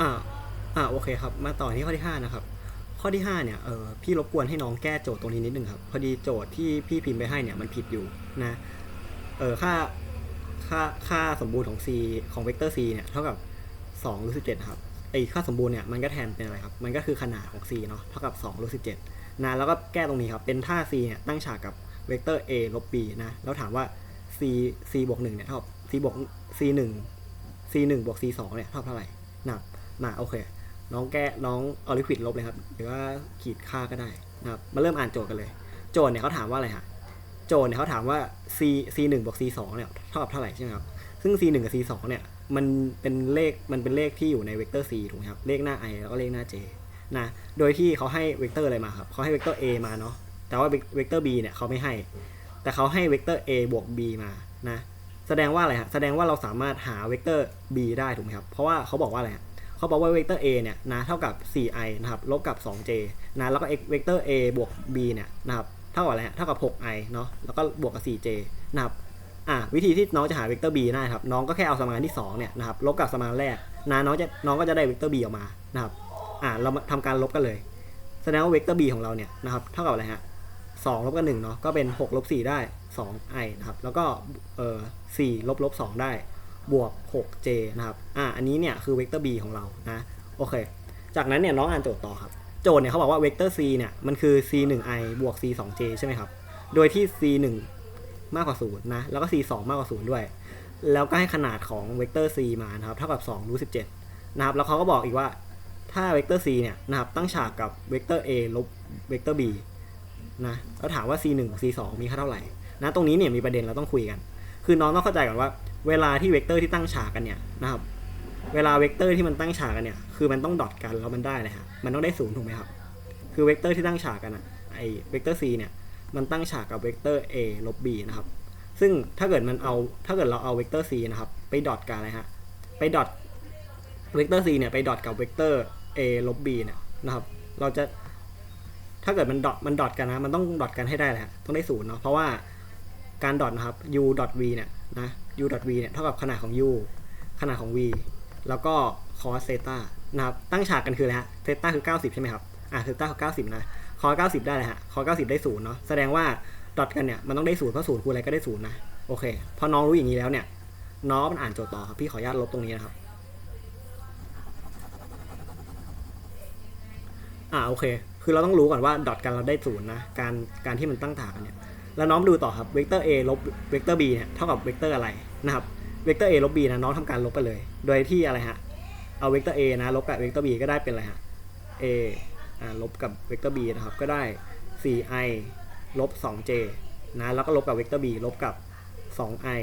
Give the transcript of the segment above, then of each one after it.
อ่าอ่าโอเคครับ มาต่อที่ข้อที่ 5 นะครับ ข้อที่ 5 เนี่ยเออพี่รบกวนให้น้องแก้โจทย์ตรงนี้นิดนึงครับ พอดีโจทย์ที่พี่พิมพ์ไปให้เนี่ยมันผิดอยู่นะเออค่าค่าค่าสมบูรณ์ของ c ของเวกเตอร์ c เนี่ยเท่ากับ2รูท17ครับไอค่าสมบูรณ์เนี่ยมันก็แทนเป็นอะไรครับ มันก็คือขนาดของ c เนาะเท่ากับ2รูท17นะแล้วก็แก้ตรงนี้ครับ เป็นท่า c เนี่ยตั้งฉากกับเวกเตอร์ a ลบ b นะแล้วถามว่า c c บวก1เนี่ยเท่ากับ c บวก c 1 c 1บวก c 2เนี่ยเท่าเท่าไหร่นะ มา โอเค น้องแก้น้องเอาลิควิดลบเลยครับ หรือว่าขีดค่าก็ได้นะครับมาเริ่มอ่านโจทย์กันเลย โจทย์เนี่ยเขาถามว่าอะไรฮะโจทย์เนี่ยเขาถามว่า c c 1บวก c 2เนี่ยเท่ากับเท่าไหร่ใช่ไหมครับ ซึ่ง c 1กับ c 2เนี่ย มันเป็นเลข มันเป็นเลขที่อยู่ในเวกเตอร์ c ถูกไหมครับ เลขหน้า i แล้วก็เลขหน้า j นะ โดยที่เขาให้เวกเตอร์อะไรมาครับ เขาให้เวกเตอร์ a มาเนาะ แต่ว่าเวกเตอร์ b เนี่ยเขาไม่ให้ แต่เขาให้เวกเตอร์ a บวก b มา นะ แสดงว่าอะไรฮะ แสดงว่าเราสามารถหาเวกเตอร์ b ได้ถูกไหมครับ เพราะว่าเขาบอกว่าอะไรฮะ เขาบอกว่าเวกเตอร์ a เนี่ยนะเท่ากับ 4i นะครับลบกับ 2j นะแล้วก็เวกเตอร์ a บวก b เนี่ยนะครับเท่ากับอะไรฮะเท่ากับ 6i เนาะแล้วก็บวกกับ 4j นะครับอะวิธีที่น้องจะหาเวกเตอร์ b ได้ครับน้องก็แค่เอาสมการที่2เนี่ยนะครับลบกับสมการแรกนะน้องจะน้องก็จะได้เวกเตอร์ b ออกมานะครับอะเรามาทำการลบกันเลย แสดงว่าเวกเตอร์ b ของเราเนี่ยนะครับเท่ากับอะไรฮะ2ลบกับ1เนาะก็เป็น6ลบ4ได้ 2i นะครับแล้วก็เอ่อ4ลบลบ2ได้ บวก 6j นะครับ อ่า อันนี้เนี่ยคือเวกเตอร์ b ของเรา นะ โอเค จากนั้นเนี่ยน้องอ่านโจทย์ต่อครับ โจทย์เนี่ยเขาบอกว่าเวกเตอร์ c เนี่ยมันคือ c 1i บวก c 2j ใช่ไหมครับ โดยที่ c 1มากกว่า0นะ แล้วก็ c 2มากกว่า0ด้วย แล้วก็ให้ขนาดของเวกเตอร์ c มานะครับ เท่ากับ2รูท17นะครับ แล้วเขาก็บอกอีกว่า ถ้าเวกเตอร์ c เนี่ยนะครับ ตั้งฉากกับเวกเตอร์ a ลบเวกเตอร์ b นะ แล้วถามว่า c 1 c 2มีค่าเท่าไหร่ นะ ตรงนี้เนี่ยมีประเด็นเราต้องคุยกัน คือน้องต้องเข้าใจก่อนว่า เวลาที่เวกเตอร์ที่ตั้งฉากกันเนี่ยนะครับเวลาเวกเตอร์ที่มันตั้งฉากกันเนี่ยคือมันต้องดอทกันแล้วมันได้เลยฮะมันต้องได้ศูนย์ถูกไหมครับคือเวกเตอร์ที่ตั้งฉากกันอะไอเวกเตอร์ c เนี่ยมันตั้งฉากกับเวกเตอร์ a ลบ b นะครับซึ่งถ้าเกิดมันเอาถ้าเกิดเราเอาเวกเตอร์ c นะครับไปดอทกันอะไรฮะไปดอทเวกเตอร์ c เนี่ยไปดอทกับเวกเตอร์ a ลบ b เนี่ยนะครับเราจะถ้าเกิดมันดอทมันดอทกันนะมันต้องดอทกันให้ได้แหละต้องได้ศูนย์เนาะเพราะว่าการดอทนะครับ u dot v เนี่ยนะ u dot v เนี่ยเท่ากับขนาดของ u ขนาดของ v แล้วก็ cos theta นะครับตั้งฉากกันคืออะไรฮะ theta คือ 90 ใช่ไหมครับอ่า theta คือ 90 นะ cos 90 ได้เลยฮะ cos 90 ได้ศูนย์เนาะแสดงว่าดอทกันเนี่ยมันต้องได้ศูนย์เพราะศูนย์คูณอะไรก็ได้ศูนย์นะโอเค พอน้องรู้อย่างนี้แล้วเนี่ย น้องมันอ่านโจทย์ต่อครับพี่ขออนุญาตลบตรงนี้นะครับอ่าโอเค คือเราต้องรู้ก่อนว่าดอทกันเราได้ศูนย์นะการการที่มันตั้งฉากกันเนี่ย แล้วน้องดูต่อครับเวกเตอร์ a ลบเวกเตอร์ b เนี่ยเท่ากับเวกเตอร์อะไรนะครับเวกเตอร์ a ลบ b นะน้องทำการลบไปเลย โดยที่อะไรฮะเอาเวกเตอร์ a นะลบกับเวกเตอร์ b ก็ได้เป็นอะไรฮะ a อ่าลบกับเวกเตอร์ b นะครับก็ได้ 4i ลบ 2j นะแล้วก็ลบกับเวกเตอร์ b ลบกับ 2i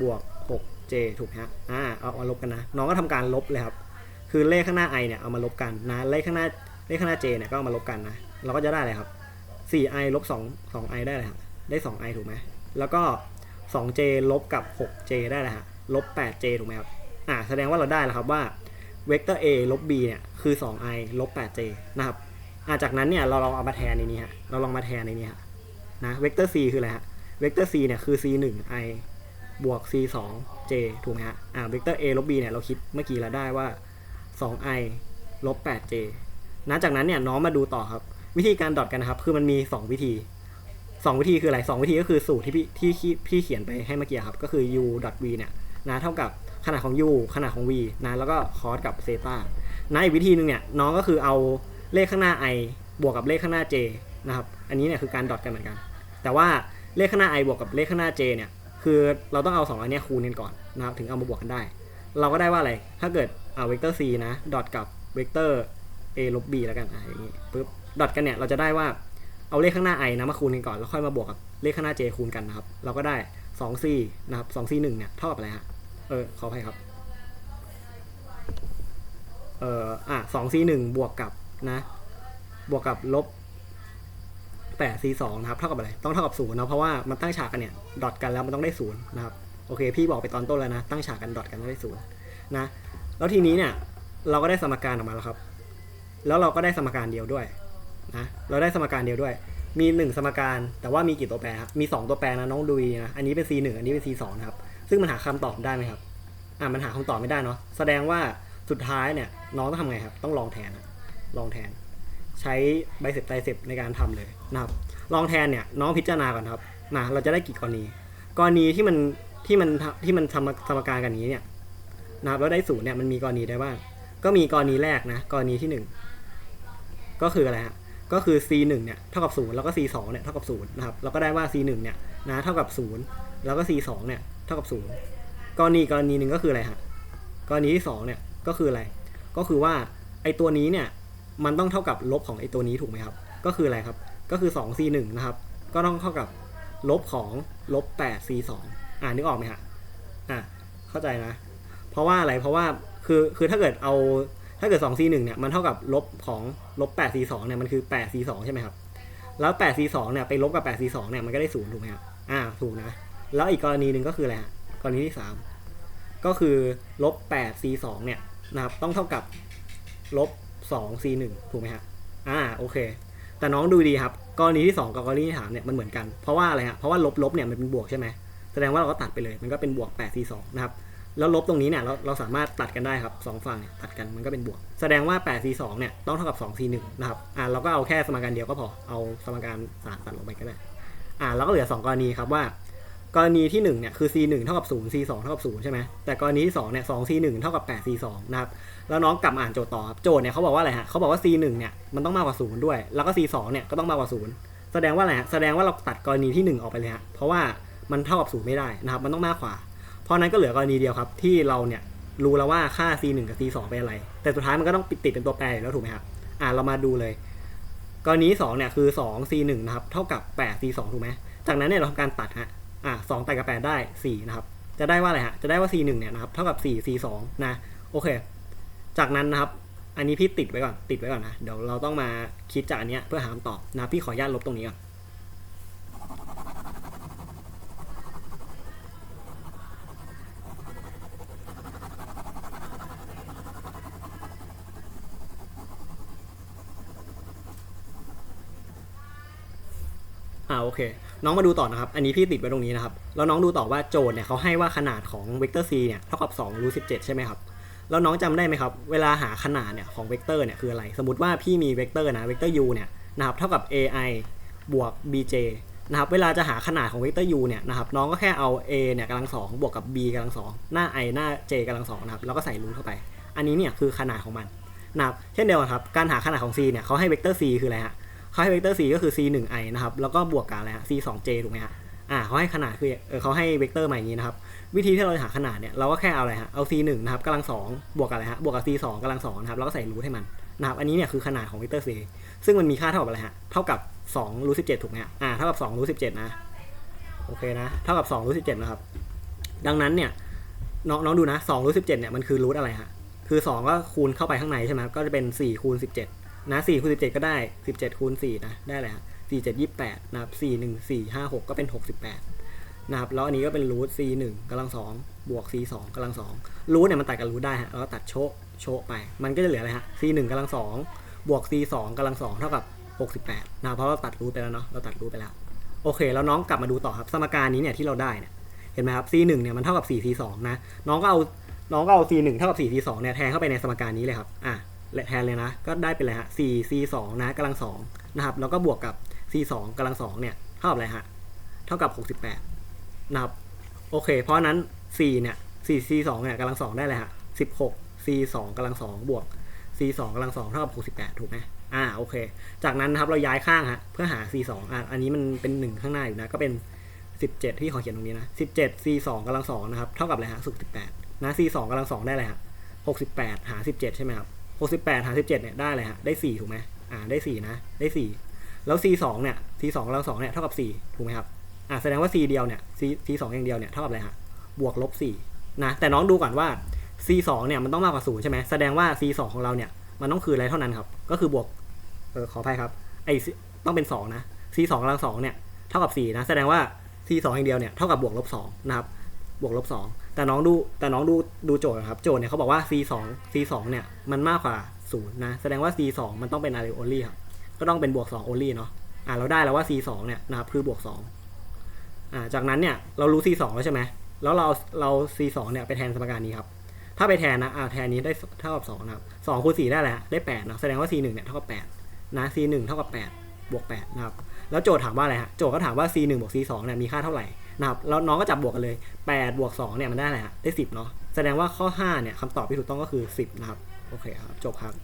บวก 6j ถูกฮะอ่าเอาเอาลบกันนะ น้องก็ทำการลบเลยครับคือเลขข้างหน้า i เนี่ยเอามาลบกันนะเลขข้างหน้าเลขข้างหน้า j เนี่ยก็เอามาลบกันนะเราก็จะได้เลยครับ 4i ลบ2 2i ได้เลยครับได้ 2i ถูกไหม แล้วก็ 2j ลบกับ 6j ได้เลยฮะ ลบ 8j ถูกไหมครับ อ่า แสดงว่าเราได้แล้วครับว่าเวกเตอร์ a ลบ b เนี่ย คือ 2i ลบ 8j นะครับ อ่า จากนั้นเนี่ย เราลองเอามาแทนในนี้ฮะ เราลองมาแทนในนี้ฮะ นะ เวกเตอร์ c คืออะไรฮะ เวกเตอร์ c เนี่ย คือ c 1 i บวก c 2 j ถูกไหมฮะ อ่า เวกเตอร์ a ลบ b เนี่ย เราคิดเมื่อกี้เราได้ว่า 2i ลบ 8j นะจากนั้นเนี่ย น้องมาดูต่อครับ วิธีการดอทกันนะครับ คือมันมี 2 วิธี 2 วิธีคืออะไร 2 วิธีก็คือสูตรที่พี่ที่ที่พี่เขียนไปให้เมื่อกี้ครับ ก็คือ u dot v เนี่ยนะเท่ากับขนาดของ u ขนาดของ v นะแล้วก็ cos กับ theta นะอีกวิธีหนึ่งเนี่ยน้องก็คือเอาเลขข้างหน้า i บวกกับเลขข้างหน้า j นะครับ อันนี้เนี่ยคือการดอทกันเหมือนกัน แต่ว่าเลขข้างหน้า i บวกกับเลขข้างหน้า j เนี่ย คือเราต้องเอา2อันนี้คูณกันก่อนนะครับถึงเอามาบวกกันได้ เราก็ได้ว่าอะไร ถ้าเกิดเอาเวกเตอร์ c นะ ดอทกับเวกเตอร์ a ลบ b แล้วกันอะอย่างนี้ปุ๊บ ดอทกันเนี่ยเราจะได้ว่าเอาเลขข้างหน้า i นะมาคูณกันก่อนแล้วค่อยมาบวกกับเลขข้างหน้า j คูณกันนะครับ เราก็ได้ 2c นะครับ 2c 1เนี่ยเท่ากับอะไรฮะเออขออภัยครับเอ่ออะ 2c 1บวกกับนะบวกกับลบ 8c 2นะครับเท่ากับอะไรต้องเท่ากับ0นะเพราะว่ามันตั้งฉากกันเนี่ยดอทกันแล้วมันต้องได้0นะครับโอเค พี่บอกไปตอนต้นแล้วนะ ตั้งฉากกันดอทกันต้องได้0นะแล้วทีนี้เนี่ยเราก็ได้สมการออกมาแล้วครับ แล้วเราก็ได้สมการเดียวด้วย นะเราได้สมการเดียวด้วย มีหนึ่งสมการแต่ว่ามีกี่ตัวแปรครับมีสองตัวแปรนะน้องดูดีนะอันนี้เป็น c 1อันนี้เป็น c 2นะครับซึ่งมันหาคำตอบได้ไหมครับอ่ามันหาคำตอบไม่ได้เนาะแสดงว่าสุดท้ายเนี่ยน้องต้องทำไงครับ ต้องลองแทนลองแทน ใช้ใบเสร็จไตเสร็จในการทำเลยนะครับลองแทนเนี่ยน้องพิจารณาก่อนครับนะเราจะได้กี่กรณี กรณีที่มันที่มันที่มันทำสมการกันนี้เนี่ยนะครับแล้วได้ศูนย์เนี่ยมันมีกรณีได้บ้างก็มีกรณีแรกนะกรณีที่หนึ่งก็คืออะไรฮะ ก็คือ c 1เนี่ยเท่ากับ 0 แล้วก็ c 2เนี่ยเท่ากับ0นะครับเราก็ได้ว่า c 1เนี่ยนะเท่ากับ 0 แล้วก็ c 2เนี่ยเท่ากับ 0 กรณีกรณีหนึ่งก็คืออะไรฮะกรณีที่สองเนี่ยก็คืออะไร ก็คือว่าไอตัวนี้เนี่ยมันต้องเท่ากับลบของไอตัวนี้ถูกไหมครับ ก็คืออะไรครับ ก็คือ 2 c 1นะครับ ก็ต้องเท่ากับลบของลบ8 c 2อ่านึกออกไหมฮะอ่าเข้าใจนะ เพราะว่าอะไรเพราะว่าคือคือถ้าเกิดเอา ถ้าเกิด2 c 1เนี่ยมันเท่ากับลบของลบ8 c 2เนี่ยมันคือ8 c 2ใช่ไหมครับแล้ว8 c 2เนี่ยไปลบกับ8 c 2เนี่ยมันก็ได้ศูนย์ถูกไหมครับอ่าถูกนะ แล้วอีกกรณีหนึ่งก็คืออะไรฮะกรณีที่ 3 ก็คือลบ8 c 2เนี่ยนะครับต้องเท่ากับลบ2 c 1ถูกไหมฮะอ่าโอเค แต่น้องดูดีครับกรณีที่ 2 กับกรณีที่3เนี่ยมันเหมือนกันเพราะว่าอะไรฮะเพราะว่าลบลบเนี่ยมันเป็นบวกใช่ไหมแสดงว่าเราก็ตัดไปเลยมันก็เป็นบวก8 c 2นะครับ แล้วลบตรงนี้เนี่ยเราเราสามารถตัดกันได้ครับสองฝั่งเนี่ยตัดกันมันก็เป็นบวก แสดงว่า8 c 2เนี่ยต้องเท่ากับ2 c 1นะครับอ่าเราก็เอาแค่สมการเดียวก็พอเอาสมการสามตัดลงไปก็ได้อ่าแล้วก็เหลือ 2 กรณีครับว่า กรณีที่1เนี่ยคือ c 1เท่ากับ0 c 2เท่ากับ0ใช่ไหมแต่กรณีที่2เนี่ย2 c 1เท่ากับ8 c 2นะครับแล้วน้องกลับมาอ่านโจทย์ต่อครับโจทย์เนี่ยเขาบอกว่าอะไรฮะเขาบอกว่า c 1เนี่ยมันต้องมากกว่า0ด้วย แล้วก็ c 2เนี่ยก็ต้องมากกว่า0แสดงว่าอะไรฮะแสดงว่าเราตัดกรณีที่ 1 ออกไปเลยฮะเพราะว่ามันเท่ากับ0ไม่ได้นะครับมันต้องมากกว่า เพราะนั้นก็เหลือกรณีเดียวครับ ที่เราเนี่ยรู้แล้วว่าค่า c 1กับ c 2เป็นอะไร แต่สุดท้ายมันก็ต้องติดเป็นตัวแปรอยู่แล้วถูกไหมครับอ่าเรามาดูเลย กรณี2เนี่ยคือ2 c 1นะครับเท่ากับ8 c 2ถูกไหมจากนั้นเนี่ยเราทำการตัดฮะอ่า2ตัดกับ 8 ได้4นะครับจะได้ว่าอะไรฮะจะได้ว่า c 1เนี่ยนะครับเท่ากับ4 c 2นะโอเค จากนั้นนะครับอันนี้พี่ติดไว้ก่อนติดไว้ก่อนนะเดี๋ยวเราต้องมาคิดจากอันเนี้ยเพื่อหาคำตอบนะพี่ขออนุญาตลบตรงนี้ก่อน อ่าโอเค น้องมาดูต่อนะครับ อันนี้พี่ติดไว้ตรงนี้นะครับ แล้วน้องดูต่อว่าโจทย์เนี่ยเขาให้ว่าขนาดของเวกเตอร์ c เนี่ยเท่ากับ2รูท17 ใช่ไหมครับ แล้วน้องจำได้ไหมครับ เวลาหาขนาดเนี่ยของเวกเตอร์เนี่ยคืออะไร สมมติว่าพี่มีเวกเตอร์นะเวกเตอร์ u เนี่ยนะครับเท่ากับ ai บวก bj นะครับเวลาจะหาขนาดของเวกเตอร์ u เนี่ยนะครับน้องก็แค่เอา a เนี่ยกำลังสองบวกกับ b กำลังสองหน้า i หน้า j กำลังสองนะครับแล้วก็ใส่รูทเข้าไป อันนี้เนี่ยคือขนาดของมันนะครับเช่นเดียวกันครับการหาขนาดของ c เนี่ยเขาให้เวกเตอร์ c คืออะไรฮะ เขาให้เวกเตอร์ c ก็คือ c 1 i นะครับ แล้วก็บวกกับอะไรฮะ c 2 j ถูกไหมฮะ อ่าเขาให้ขนาดคือเออเขาให้เวกเตอร์มาอย่างนี้นะครับ วิธีที่เราจะหาขนาดเนี่ย เราก็แค่เอาอะไรฮะ เอา c 1นะครับกำลังสองบวกกับอะไรฮะ บวกกับ c 2กำลังสองนะครับ แล้วก็ใส่รูทให้มันนะครับ อันนี้เนี่ยคือขนาดของเวกเตอร์ c ซึ่งมันมีค่าเท่ากับอะไรฮะ เท่ากับ2รูท17ถูกไหมฮะ อ่า เท่ากับ2รูท17นะ โอเคนะ เท่ากับ2รูท17นะครับ ดังนั้นเนี่ย น้องน้องดูนะ2รูท17เนี่ย มันคือรูทอะไรฮะ คือ 2 ก็คูณเข้าไปข้างในใช่ไหมก็จะเป็น4คูณ17 นะ4คูณ17ก็ได้17คูณ4นะได้เลยฮะ4 7 28นะครับ4 1 4 5 6ก็เป็น68นะครับแล้วอันนี้ก็เป็นรูท c 1กำลัง2บวก c 2กำลัง2รูทเนี่ยมันตัดกับรูทได้ฮะแล้วก็ตัดโชะโชะไป มันก็จะเหลืออะไรฮะ c 1กำลัง2บวก c 2กำลัง2เท่ากับ68นะครับเพราะเราตัดรูทไปแล้วเนาะเราตัดรูทไปแล้วโอเค แล้วน้องกลับมาดูต่อครับสมการนี้เนี่ยที่เราได้เนี่ยเห็นไหมครับ c 1เนี่ยมันเท่ากับ4 c 2นะน้องก็เอาน้องก็เอา c 1เท่ากับ4 c 2เนี่ยแทนเข้าไปในสมการนี้เลยครับอะ และแทนเลยนะ ก็ได้เป็นอะไรฮะ4 c 2นะกำลัง2นะครับ แล้วก็บวกกับ c 2กำลัง2เนี่ย เท่ากับอะไรฮะ เท่ากับ 68 นะครับ โอเค เพราะนั้น 4 เนี่ย4 c 2เนี่ยกำลัง2ได้เลยฮะ16 c 2กำลัง2บวก c 2กำลัง2เท่ากับ 68 ถูกไหมอ่า โอเค จากนั้นนะครับ เราย้ายข้างฮะ เพื่อหา c 2อะอันนี้มันเป็น 1 ข้างหน้าอยู่นะ ก็เป็น 17 ที่ขอเขียนตรงนี้นะ 17 c 2กำลัง2นะครับ เท่ากับอะไรฮะ68นะ c 2กำลัง2ได้อะไรฮะ68 หา 17 ใช่ไหมครับ 68หา17เจ็ดเนี่ยได้เลยฮะได้4ถูกไหมอ่าได้4นะได้4แล้ว c 2เนี่ย c 2กำลังเนี่ยเท่ากับ4ถูกไหมครับอ่าแสดงว่า c เดียวเนี่ย c c 2องอย่างเดียวเนี่ยเท่ากับอะไรฮะบวกลบ4นะแต่น้องดูก่อนว่า c 2เนี่ยมันต้องมากกว่า0ใช่ไหมแสดงว่า c 2ของเราเนี่ยมันต้องคืออะไรเท่านั้นครับ ก็คือบวกเออขออภัยครับไอต้องเป็น2นะ c 2กำลัง2เนี่ยเท่ากับ4นะแสดงว่า c 2องอย่างเดียวเนี่ยเท่ากับบวกลบ2นะครับ บวกลบ2แต่น้องดูแต่น้องดูดูโจทย์นะครับ โจทย์เนี่ยเขาบอกว่า c 2 c 2เนี่ยมันมากกว่า0นย์นะ แสดงว่า c 2มันต้องเป็น array only ครับ ก็ต้องเป็นบวก2 only เนาะอ่าเราได้แล้วว่า c 2เนี่ยนะครับคือบวก2อ่าจากนั้นเนี่ยเรารู้ c 2แล้วใช่ไหมแล้วเราเรา c 2เนี่ยไปแทนสมการนี้ครับถ้าไปแทนนะอ่าแทนนี้ได้เท่ากับสองนะครับสองคูณสี่ได้แล้วได้แปดนะแสดงว่า c หนึ่งเนี่ยเท่ากับแปดนะ c หนึ่งเท่ากับแปดบวกแปดนะครับแล้วโจทย์ถามว่าอะไรฮะโจทย์ก็ถามว่า c หนึ่งบวก c สองเนี่ยมีค่าเท่าไหร่ นะครับแล้วน้องก็จับบวกกันเลยแปดบวกสองเนี่ยมันได้อะไรฮะได้สิบเนาะแสดงว่าข้อห้าเนี่ยคำตอบที่ถูกต้องก็คือสิบนะครับ โอเคครับ จบครับ